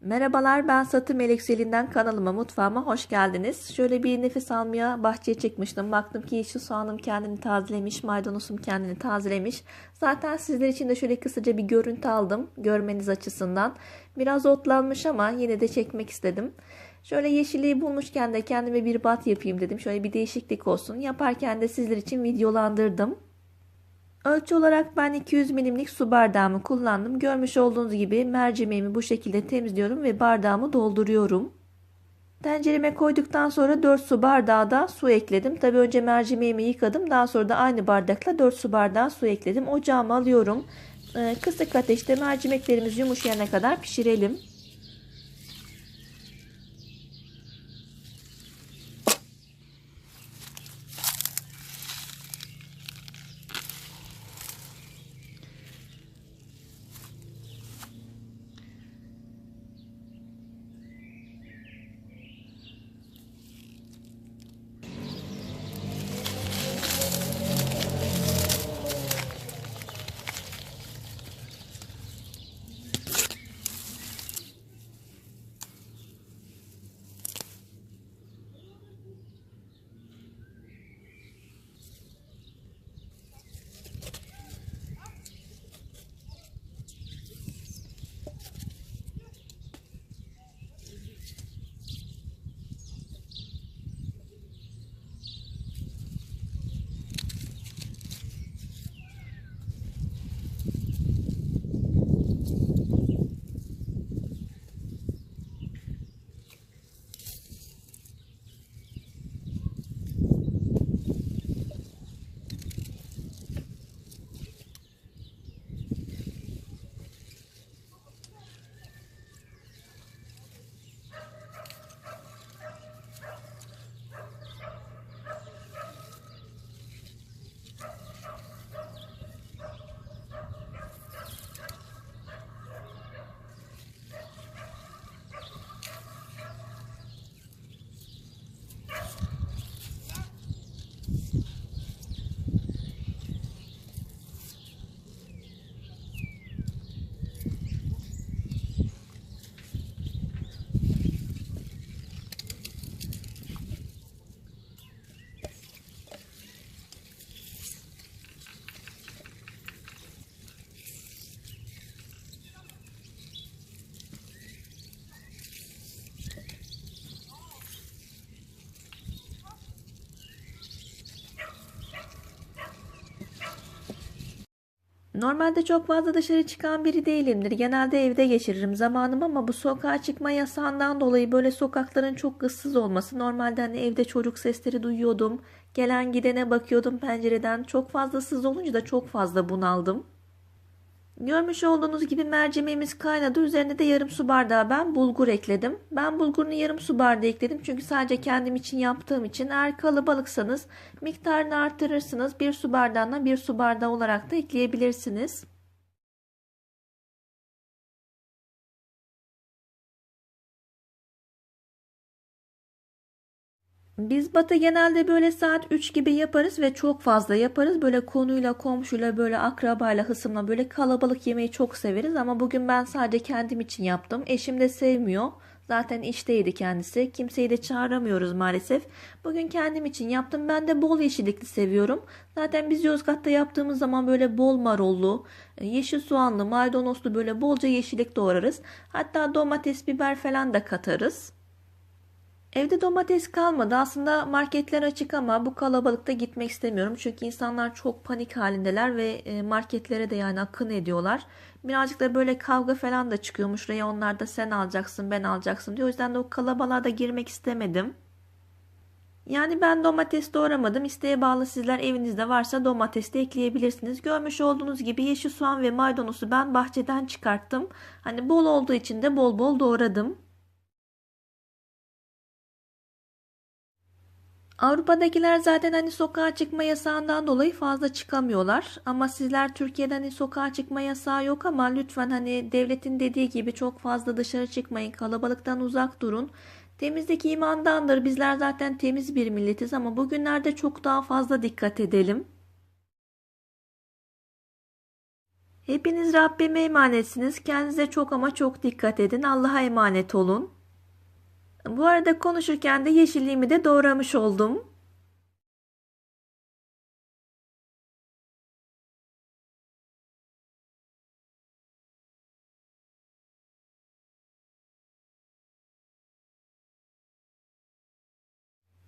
Merhabalar ben Satı Melekseli'nden kanalıma mutfağıma hoş geldiniz. Şöyle bir nefes almaya bahçeye çıkmıştım. Baktım ki yeşil soğanım kendini tazelemiş, maydanozum kendini tazelemiş. Zaten sizler için de şöyle kısaca bir görüntü aldım görmeniz açısından. Biraz otlanmış ama yine de çekmek istedim. Şöyle yeşilliği bulmuşken de kendime bir bat yapayım dedim. Şöyle bir değişiklik olsun. Yaparken de sizler için videolandırdım. Ölçü olarak ben 200 milimlik su bardağımı kullandım. Görmüş olduğunuz gibi mercimeğimi bu şekilde temizliyorum ve bardağımı dolduruyorum. Tencereme koyduktan sonra 4 su bardağı da su ekledim. Tabi önce mercimeğimi yıkadım. Daha sonra da aynı bardakla 4 su bardağı su ekledim. Ocağımı alıyorum. Ee, kısık ateşte mercimeklerimiz yumuşayana kadar pişirelim. Normalde çok fazla dışarı çıkan biri değilimdir. Genelde evde geçiririm zamanımı ama bu sokağa çıkma yasağından dolayı böyle sokakların çok ıssız olması. Normalde hani evde çocuk sesleri duyuyordum. Gelen gidene bakıyordum pencereden. Çok fazla ıssız olunca da çok fazla bunaldım. Görmüş olduğunuz gibi mercimeğimiz kaynadı. Üzerine de yarım su bardağı ben bulgur ekledim. Ben bulgurunu yarım su bardağı ekledim. Çünkü sadece kendim için yaptığım için eğer kalabalıksanız miktarını artırırsınız. Bir su bardağına bir su bardağı olarak da ekleyebilirsiniz. Biz batı genelde böyle saat 3 gibi yaparız ve çok fazla yaparız. Böyle konuyla, komşuyla, böyle akrabayla, hısımla böyle kalabalık yemeği çok severiz. Ama bugün ben sadece kendim için yaptım. Eşim de sevmiyor. Zaten işteydi kendisi. Kimseyi de çağıramıyoruz maalesef. Bugün kendim için yaptım. Ben de bol yeşillikli seviyorum. Zaten biz Yozgat'ta yaptığımız zaman böyle bol marollu, yeşil soğanlı, maydanozlu böyle bolca yeşillik doğrarız. Hatta domates, biber falan da katarız. Evde domates kalmadı. Aslında marketler açık ama bu kalabalıkta gitmek istemiyorum. Çünkü insanlar çok panik halindeler ve e, marketlere de yani akın ediyorlar. Birazcık da böyle kavga falan da çıkıyormuş. Reyonlarda sen alacaksın ben alacaksın diyor. O yüzden de o kalabalığa da girmek istemedim. Yani ben domates doğramadım. İsteğe bağlı sizler evinizde varsa domates de ekleyebilirsiniz. Görmüş olduğunuz gibi yeşil soğan ve maydanozu ben bahçeden çıkarttım. Hani bol olduğu için de bol bol doğradım. Avrupa'dakiler zaten hani sokağa çıkma yasağından dolayı fazla çıkamıyorlar. Ama sizler Türkiye'de hani sokağa çıkma yasağı yok ama lütfen hani devletin dediği gibi çok fazla dışarı çıkmayın. Kalabalıktan uzak durun. Temizlik imandandır. Bizler zaten temiz bir milletiz ama bugünlerde çok daha fazla dikkat edelim. Hepiniz Rabbime emanetsiniz. Kendinize çok ama çok dikkat edin. Allah'a emanet olun. Bu arada konuşurken de yeşilliğimi de doğramış oldum.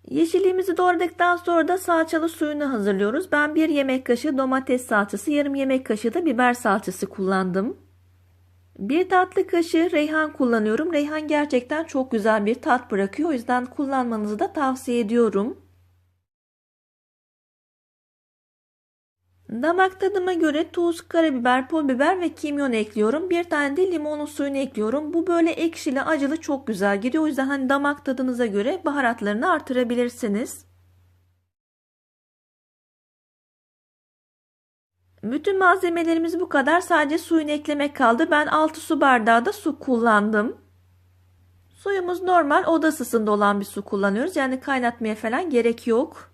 Yeşilliğimizi doğradıktan sonra da salçalı suyunu hazırlıyoruz. Ben bir yemek kaşığı domates salçası, yarım yemek kaşığı da biber salçası kullandım. Bir tatlı kaşığı reyhan kullanıyorum. Reyhan gerçekten çok güzel bir tat bırakıyor. O yüzden kullanmanızı da tavsiye ediyorum. Damak tadıma göre tuz, karabiber, pul biber ve kimyon ekliyorum. Bir tane de limonun suyunu ekliyorum. Bu böyle ekşili acılı çok güzel gidiyor. O yüzden hani damak tadınıza göre baharatlarını artırabilirsiniz. Bütün malzemelerimiz bu kadar. Sadece suyunu eklemek kaldı. Ben 6 su bardağı da su kullandım. Suyumuz normal oda ısısında olan bir su kullanıyoruz. Yani kaynatmaya falan gerek yok.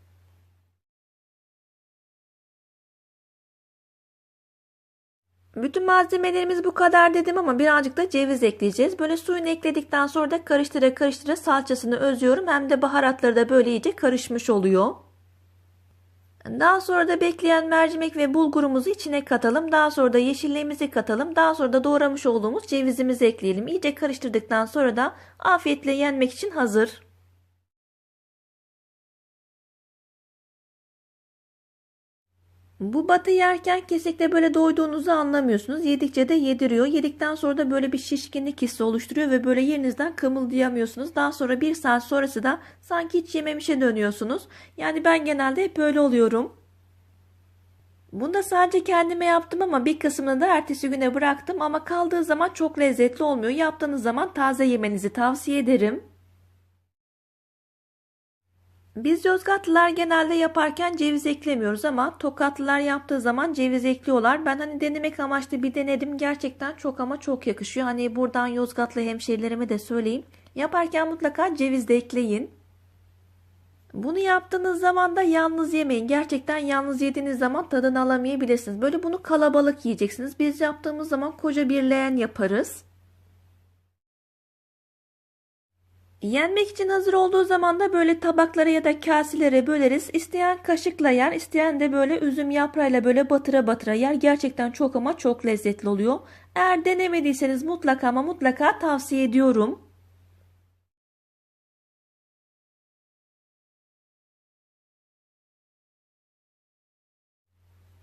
Bütün malzemelerimiz bu kadar dedim ama birazcık da ceviz ekleyeceğiz. Böyle suyunu ekledikten sonra da karıştıra karıştıra salçasını özüyorum. Hem de baharatları da böyle iyice karışmış oluyor. Daha sonra da bekleyen mercimek ve bulgurumuzu içine katalım. Daha sonra da yeşilliğimizi katalım. Daha sonra da doğramış olduğumuz cevizimizi ekleyelim. İyice karıştırdıktan sonra da afiyetle yenmek için hazır. Bu batı yerken kesinlikle böyle doyduğunuzu anlamıyorsunuz. Yedikçe de yediriyor. Yedikten sonra da böyle bir şişkinlik hissi oluşturuyor ve böyle yerinizden kımıldayamıyorsunuz. Daha sonra bir saat sonrası da sanki hiç yememişe dönüyorsunuz. Yani ben genelde hep öyle oluyorum. Bunu da sadece kendime yaptım ama bir kısmını da ertesi güne bıraktım ama kaldığı zaman çok lezzetli olmuyor. Yaptığınız zaman taze yemenizi tavsiye ederim. Biz Yozgatlılar genelde yaparken ceviz eklemiyoruz ama Tokatlılar yaptığı zaman ceviz ekliyorlar. Ben hani denemek amaçlı bir denedim. Gerçekten çok ama çok yakışıyor. Hani buradan Yozgatlı hemşerilerime de söyleyeyim. Yaparken mutlaka ceviz de ekleyin. Bunu yaptığınız zaman da yalnız yemeyin. Gerçekten yalnız yediğiniz zaman tadını alamayabilirsiniz. Böyle bunu kalabalık yiyeceksiniz. Biz yaptığımız zaman koca bir leğen yaparız. Yenmek için hazır olduğu zaman da böyle tabaklara ya da kaselere böleriz. İsteyen kaşıkla yer, isteyen de böyle üzüm yaprağıyla böyle batıra batıra yer. Gerçekten çok ama çok lezzetli oluyor. Eğer denemediyseniz mutlaka ama mutlaka tavsiye ediyorum.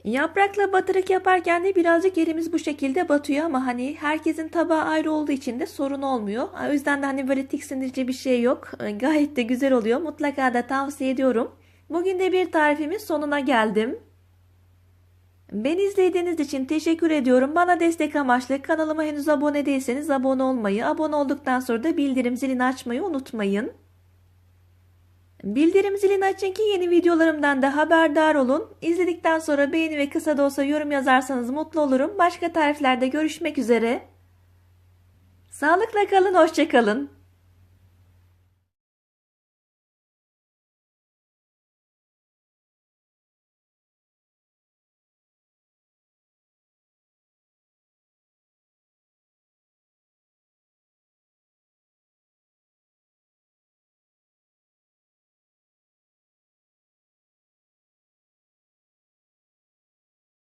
Yaprakla batırık yaparken de birazcık elimiz bu şekilde batıyor ama hani herkesin tabağı ayrı olduğu için de sorun olmuyor. O yüzden de hani böyle tiksindirici bir şey yok. Gayet de güzel oluyor. Mutlaka da tavsiye ediyorum. Bugün de bir tarifimin sonuna geldim. Beni izlediğiniz için teşekkür ediyorum. Bana destek amaçlı kanalıma henüz abone değilseniz abone olmayı, abone olduktan sonra da bildirim zilini açmayı unutmayın. Bildirim zilini açın ki yeni videolarımdan da haberdar olun. İzledikten sonra beğeni ve kısa da olsa yorum yazarsanız mutlu olurum. Başka tariflerde görüşmek üzere. Sağlıkla kalın, hoşçakalın.